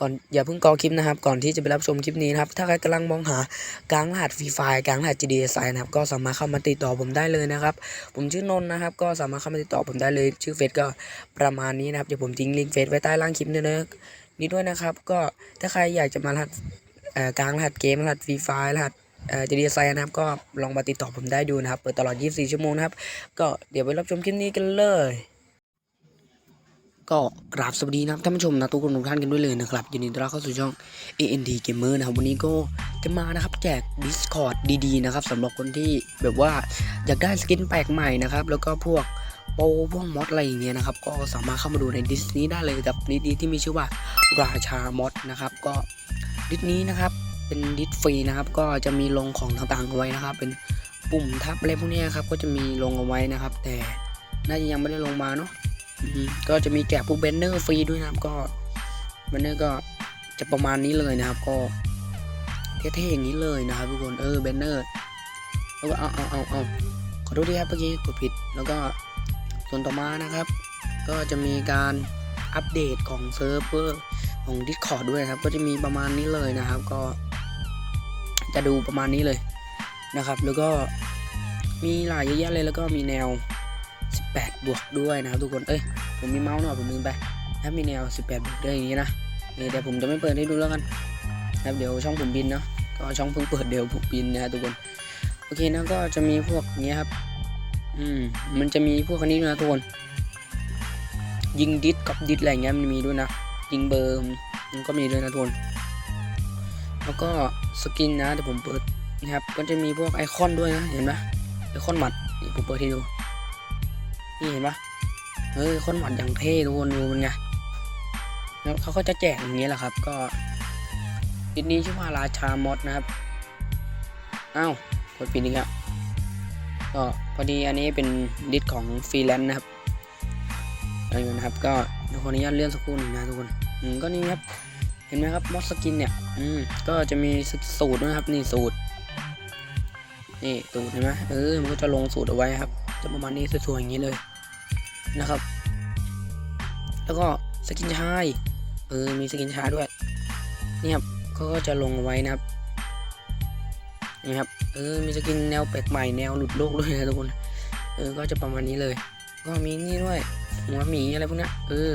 ก่อนอย่าเพิ่งกอคลิปนะครับ ก่อนที่จะไปรับชมคลิปนี้นะครับ ถ้าใครกำลังมองหากลางรหัสฟรีไฟล์กลางรหัส GDSI นะครับ ก็สามารถเข้ามาติดต่อผมได้เลยนะครับ ผมชื่อนนท์นะครับ ก็สามารถเข้ามาติดต่อผมได้เลย ชื่อเฟซก็ประมาณนี้นะครับ เดี๋ยวผมทิ้งลิงก์เฟซไว้ใต้ล่างคลิปนี้นะนี้ด้วยนะครับ ก็ถ้าใครอยากจะมารหัสกลางรหัสเกมรหัสฟรีไฟล์รหัสเอ่อ GDSI นะครับ ก็ลองมาติดต่อผมได้ดูนะครับ เปิดตลอด 24 ชั่วโมงนะครับ ก็เดี๋ยวไปรับชมคลิปนี้กันเลย ก็กราบสวัสดีนะครับท่านผู้ชมนะทุกคนทุกท่านกันด้วยเลยนะครับยินดีต้อนรับเข้าสู่ช่อง AND Gamer นะครับวันนี้ก็จะมานะครับแจก Discord ดีๆนะครับสำหรับคนที่แบบว่าอยากได้สกินแปลกใหม่นะครับแล้วก็พวกโปพวกมอดอะไรอย่างเงี้ยนะครับก็สามารถเข้ามาดูในดิสนี้ได้เลยกับดิสนี้ที่มีชื่อว่าราชามอดนะครับก็ดิสนี้นะครับเป็นดิสฟรีนะครับก็จะมีลงของต่างๆเอาไว้นะครับ เป็นปุ่มทับอะไรพวกนี้ครับก็จะมีลงเอาไว้นะครับ แต่น่าจะยังไม่ได้ลงมาเนาะ ก็จะมีแจกพวกแบนเนอร์ฟรีด้วยนะครับ ก็แบนเนอร์ก็จะประมาณนี้เลยนะครับ ก็เท่ๆอย่างนี้เลยนะครับทุกคนเออแบนเนอร์แล้วก็เอาเอาเอาเอาขอโทษทีครับเมื่อกี้กดผิด แล้วก็ส่วนต่อมานะครับ ก็จะมีการอัปเดตของเซิร์ฟเวอร์ของ Discord ด้วยครับ ก็จะมีประมาณนี้เลยนะครับ ก็จะดูประมาณนี้เลยนะครับ แล้วก็มีหลายเยอะแยะเลยแล้วก็มีแนว 18 บวกด้วยนะครับทุกคนเอ้ยผมมีเมาส์หน่อยผมลืมไปถ้ามีแนว 18 บวกด้วยอย่างนี้นะเดี๋ยวผมจะไม่เปิดให้ดูแล้วกันนะครับเดี๋ยวช่องผมบินเนาะก็ช่องเพิ่งเปิดเดี๋ยวผมบินนะทุกคนโอเคนะก็จะมีพวกเนี้ยครับอืมมันจะมีพวกอันนี้นะทุกคนยิงดิสกับดิสอะไรเงี้ยมันมีด้วยนะยิงเบอร์มันก็มีด้วยนะทุกคนแล้วก็สกินนะเดี๋ยวผมเปิดนะครับก็จะมีพวกไอคอนด้วยนะเห็นไหมไอคอนหมัดผมเปิดให้ดู นี่เห็นปะเฮ้ยคนหวัดอย่างเท่ทุกคนดูมันไงแล้วเขาก็จะแจกอย่างนี้แหละครับ ก็ดิสนี้ชื่อว่าราชามดนะครับอ้าวกดปิดอีกแล้วก็พอดีอันนี้เป็นดิสของฟรีแลนซ์นะครับอะไรเงี้ยนะครับ ก็เดี๋ยวขออนุญาตเลื่อนสักครู่หนึ่งนะทุกคนอืมก็นี่ครับ เห็นไหมครับมอสกินเนี่ย อืมก็จะมีสูตรนะครับนี่สูตร นี่สูตรเห็นไหมเออมันก็จะลงสูตรเอาไว้ครับ จะประมาณนี้สวยๆอย่างนี้เลย นะครับ แล้วก็สกินชายเออมีสกินชายด้วยนี่ครับเขาก็จะลงไว้นะครับนี่ครับเออมีสกินแนวแปลกใหม่แนวหลุดโลกด้วยนะทุกคนเออก็จะประมาณนี้เลย ก็มีนี่ด้วยหัวหมีอะไรพวกนี้เออ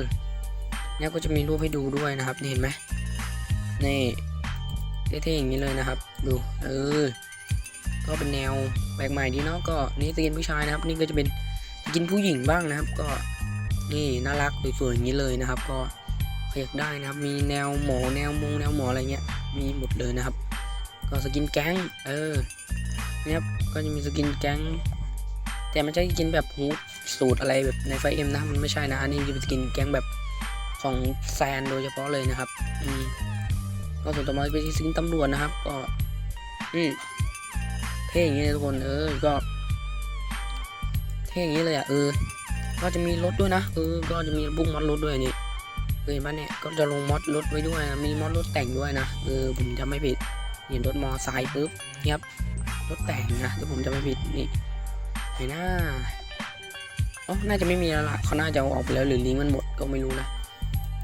เนี่ยก็จะมีรูปให้ดูด้วยนะครับนี่เห็นไหมนี่เท่ๆอย่างนี้เลยนะครับ ดูเออก็เป็นแนวแปลกใหม่ดีเนาะก็นี่สกินผู้ชายนะครับ นี่ก็จะเป็น กินผู้หญิงบ้างนะครับ ก็นี่น่ารักสวยๆอย่างนี้เลยนะครับ ก็ใครอยากได้นะครับ มีแนวหมอแนวมงแนวหมออะไรเงี้ยมีหมดเลยนะครับ ก็สกินแก๊งเออเนี่ยครับก็จะมีสกินแก๊งแต่ไม่ใช่สกินแบบฮูดสูตรอะไรแบบในไฟเอ็มนะมันไม่ใช่นะอันนี้จะเป็นสกินแก๊งแบบของแซนโดยเฉพาะเลยนะครับอืมก็ส่วนต่อมาเป็นสกินตำรวจนะครับ ก็อืมเท่อย่างนี้ยทุกคนเออก็ เท่อย่างนี้เลยอะเออ ก็จะมีรถด้วยนะเออ ก็จะมีบุ้งมอดรถด้วยนี่เห็นปะเนี่ยก็จะลงมอดรถไว้ด้วยนะมีมอดรถแต่งด้วยนะเออผมจะไม่ผิดเห็นรถมอไซค์ปุ๊บเนี่ยครับรถแต่งนะถ้าผมจะไม่ผิดนี่ไหนหน้าอ๋อน่าจะไม่มีแล้วล่ะเขาน่าจะเอาออกไปแล้วหรือลิงก์มันหมดก็ไม่รู้นะ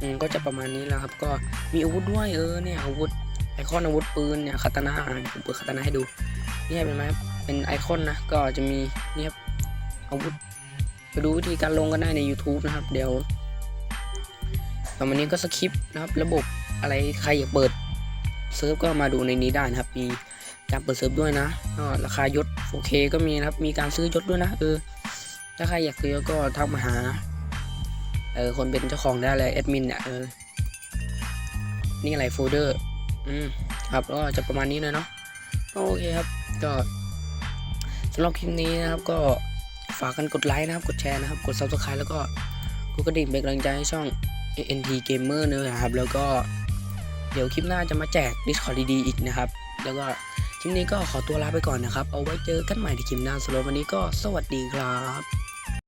อืมก็จะประมาณนี้แล้วครับ ก็มีอาวุธด้วยเออเนี่ยอาวุธไอคอนอาวุธปืนเนี่ยคาตานะผมเปิดคาตานะให้ดู นี่เป็นไหมเป็นไอคอนนะก็จะมีนี่ครับ อาวุธไปดูวิธีการลงกันได้ใน YouTube นะครับ เดี๋ยวตอมานี้ก็สคริปต์นะครับ ระบบอะไรใครอยากเปิดเซิร์ฟก็มาดูในนี้ได้นะครับ มีการเปิดเซิร์ฟด้วยนะราคายศ 4K ก็มีนะครับ มีการซื้อยศด้วยนะเออถ้าใครอยากซื้อก็ทักมาหาเออคนเป็นเจ้าของได้เลยแอดมินเนี่ยเออนี่อะไรโฟลเดอร์อืมครับก็จะประมาณนี้เลยเนาะโอเคครับก็สำหรับคลิปนี้นะครับก็ ฝากกันกดไลค์นะครับ กดแชร์นะครับ กด subscribe แล้วก็กดกระดิ่งเป็นกำลังใจให้ช่อง NT Gamer เนอะครับ แล้วก็เดี๋ยวคลิปหน้าจะมาแจก Discord ดีๆอีกนะครับ แล้วก็คลิปนี้ก็ขอตัวลาไปก่อนนะครับ เอาไว้เจอกันใหม่ในคลิปหน้าสำหรับวันนี้ก็สวัสดีครับ